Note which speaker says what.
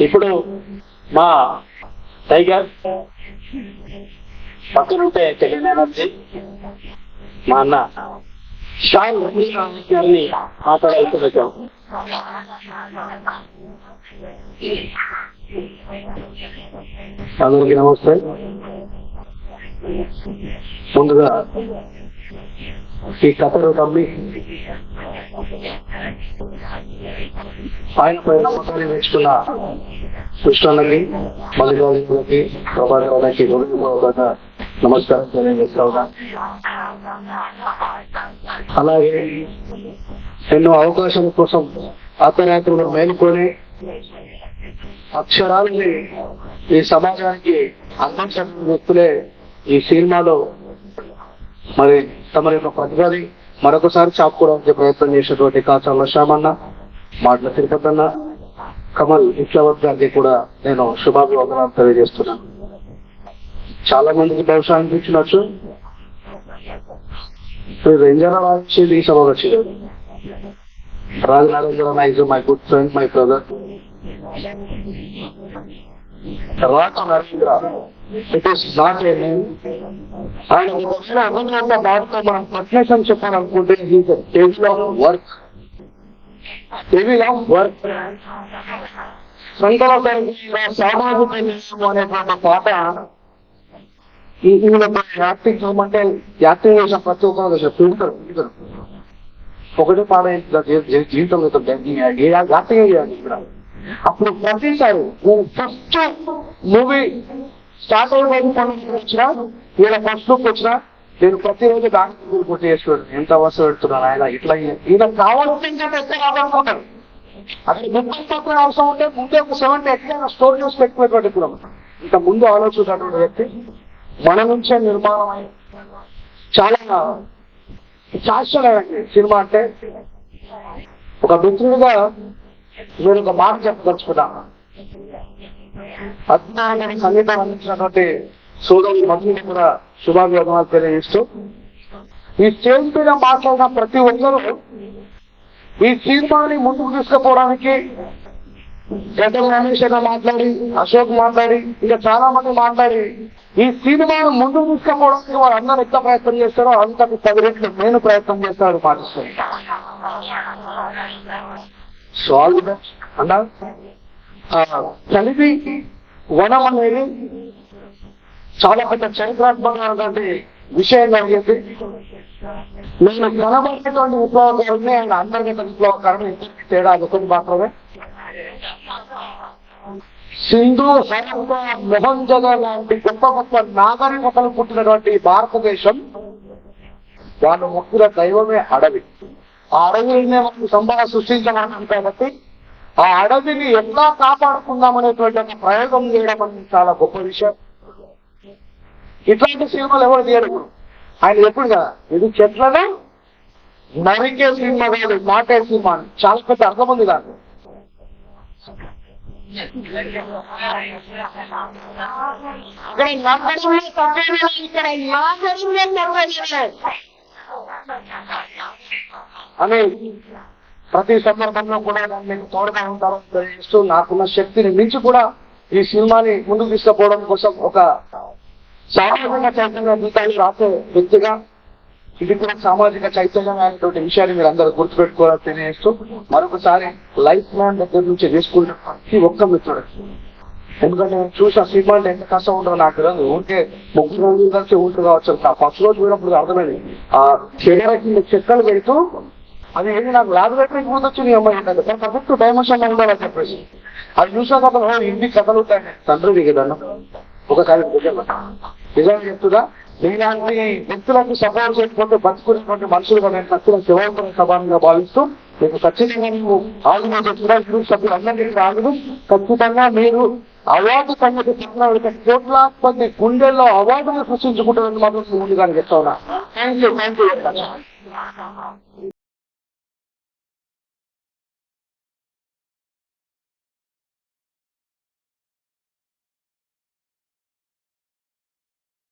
Speaker 1: ఇప్పుడు మా టైగర్ పక్కనుంటే తెలియని ఎనర్జీ మా అన్న షాన్ గారిని మాట్లాడాల్సి అందరికీ నమస్తే. ముందుగా ఈ కథను తమ్మి ఆయన పై నమ్మకాన్ని మెచ్చుకున్న కృష్ణన్నకి మల్లికార్జునకి ప్రభాకరకి హృదయపూర్వక నమస్కారం తెలియజేస్తా ఉన్నా అలాగే ఎన్నో అవకాశాల కోసం అర్ధరాత్రులు మేలుకొని అక్షరాలని ఈ సమాజానికి అందించిన వ్యక్తులే ఈ సినిమాలో మరి తమ యొక్క ప్రతిభని మరొకసారి చాపుకోవడానికి ప్రయత్నం చేసినటువంటి కాచాల శ్యామన్న మాటల తిరుపతి అన్న కమల్ ఇట్లవర్ గారికి కూడా నేను శుభాభివందనాలు తెలియజేస్తున్నాను. చాలా మందికి బహుశా అనిపించినచ్చు రంజన వచ్చింది ఈ సభకు వచ్చింది Raju Narendra is my good friend my brother Raju Narendra. It is not a name ఆయన ఒకవేళ అభినందన దాంతో మనం పట్నేషన్ చెప్పాలనుకుంటే table of work table of work సంకల సామాజిక న్యాయం అనేటువంటి పాట ఈ ఈయన యాక్టింగ్ చేయమంటే యాక్టింగ్ చేసిన ప్రతి ఒక్కరు చేసిన పీడతారు పీడతారు ఒకటే పాట జీవితంలో ఏ యాక్టింగ్ చేయాలి ఇక్కడ అప్పుడు ప్రతిసారి నేను ఫస్ట్ మూవీ స్టార్ట్ అయిన పనులు వచ్చినా ఈయన ఫస్ట్ లుక్ వచ్చినా నేను ప్రతిరోజు డాక్టర్ గుర్తు చేసుకోండి ఎంత అవసరం పెడుతున్నాను ఆయన ఇట్లా ఈయన కావాల్సిందే అనుకుంటాను అక్కడ ముప్పై పక్కన అవసరం ఉంటే ముందే ఒక సెవెంటీ ఎట్లయినా స్టోర్ చేసి పెట్టుకునేటువంటి కూడా ఇంత ముందు ఆలోచించినటువంటి వ్యక్తి మన నుంచే నిర్మాణం అయి చాలా శాశ్వతమైనది సినిమా అంటే. ఒక మిత్రుడిగా నేను ఒక మాట చెప్పదలుచుకున్నాను. అజ్ఞానాన్ని సంగీతం అందించినటువంటి సోదరు మంత్రిని కూడా శుభాభివందనాలు తెలియజేస్తూ ఈ స్టేజ్ మీద మాట్లాడిన ప్రతి ఒక్కరూ ఈ సినిమాని ముందుకు తీసుకుపోవడానికి గడ్డల రమేష్ మాట్లాడి అశోక్ మాట్లాడి ఇంకా చాలా మంది మాట్లాడి ఈ సినిమాను ముందుకు తీసుకుపోవడానికి వారు అందరూ ఎంత ప్రయత్నం చేస్తారో అంతకు తగినట్లు నేను ప్రయత్నం చేస్తాను పాటిస్తాను. సో ఆల్ ది బెస్ట్ అన్నా కలిపి వనం అనేది చాలా పెద్ద చరిత్రాత్మకమైనటువంటి విషయం జరిగింది నేను కనబడేటువంటి విప్లవకారుని ఆయన అందరికంటే విప్లవకారుని ఇద్దరికి తేడా ఒకటి మాత్రమే. సింధు హరప్ప మొహంజద లాంటి గొప్ప గొప్ప నాగరికతలు పుట్టినటువంటి భారతదేశం వాళ్ళ మొక్కుల దైవమే అడవి. ఆ అడవిని మనం సంభావ సృష్టించమన్నాం కాబట్టి ఆ అడవిని ఎట్లా కాపాడుకుందామనేటువంటి ఒక ప్రయోగం చేయడం అనేది చాలా గొప్ప విషయం. ఇట్లాంటి సినిమాలు ఎవరు తీయరు? ఆయన ఎప్పుడు కదా ఇది చెట్లనే నరికే సినిమా కాదు నాటే సినిమా చాలా పెద్ద అర్థం ఉంది దాన్ని ఇక్కడ నమ్మకంలో తప్పేమీ ఇక్కడ నాగరికంలో నమ్మకమే. అని ప్రతి సందర్భంలో కూడా దాన్ని మీకు తోడుగా ఉంటారని తెలియజేస్తూ నాకున్న శక్తిని మించి కూడా ఈ సినిమాని ముందుకు తీసుకుపోవడం కోసం ఒక సామాజిక చైతన్య గీతాలు రాసే వ్యక్తిగా ఇది కూడా సామాజిక చైతన్యం అనేటువంటి విషయాన్ని మీరు అందరూ గుర్తుపెట్టుకోవాలని తెలియజేస్తూ మరొకసారి లైఫ్ ప్లాన్ దగ్గర నుంచి తీసుకుంటే ప్రతి ఒక్క మిత్రుడు. ఎందుకంటే నేను చూసిన సినిమా ఎంత కష్టం ఉంటుందో నాకు తెలియదు. ఊరికే ముగ్గురు రోజులు కలిసి ఊరికి కావచ్చు. ఫస్ట్ రోజు పోయినప్పుడు అర్థమైంది. ఆ చెడరకి చెక్కలు పెడుతూ అది ఏంటి నాకు లాభ పెట్టడానికి ముందు వచ్చి నీ అమ్మాయి ఉంటుంది కానీ పర్ఫెక్ట్ డైమెన్షన్లో ఉండాలని చెప్పేసి. అది చూసాక అతను ఇన్ని కథలు ఉంటాయి. తండ్రి దిగదన్న ఒకసారి నిజంగా చెప్తుందా నీలాంటి వ్యక్తులకు సపోర్ట్ చేయకపోతే బతుకునేటువంటి మనుషులుగా నేను తక్కువ శివంతర సభానంగా భావిస్తూ మీకు ఖచ్చితంగా నువ్వు ఆర్గనైజ్ కూడా గ్రూప్ సభ్యులందరికీ రాగదు ఖచ్చితంగా మీరు అవార్డు సంగతి పక్కన కోట్ల కోట్లాది మంది గుండెల్లో అవార్డును సృష్టించుకుంటారని మాత్రం ముందుగా చెప్తా ఉన్నా. Thank you thank you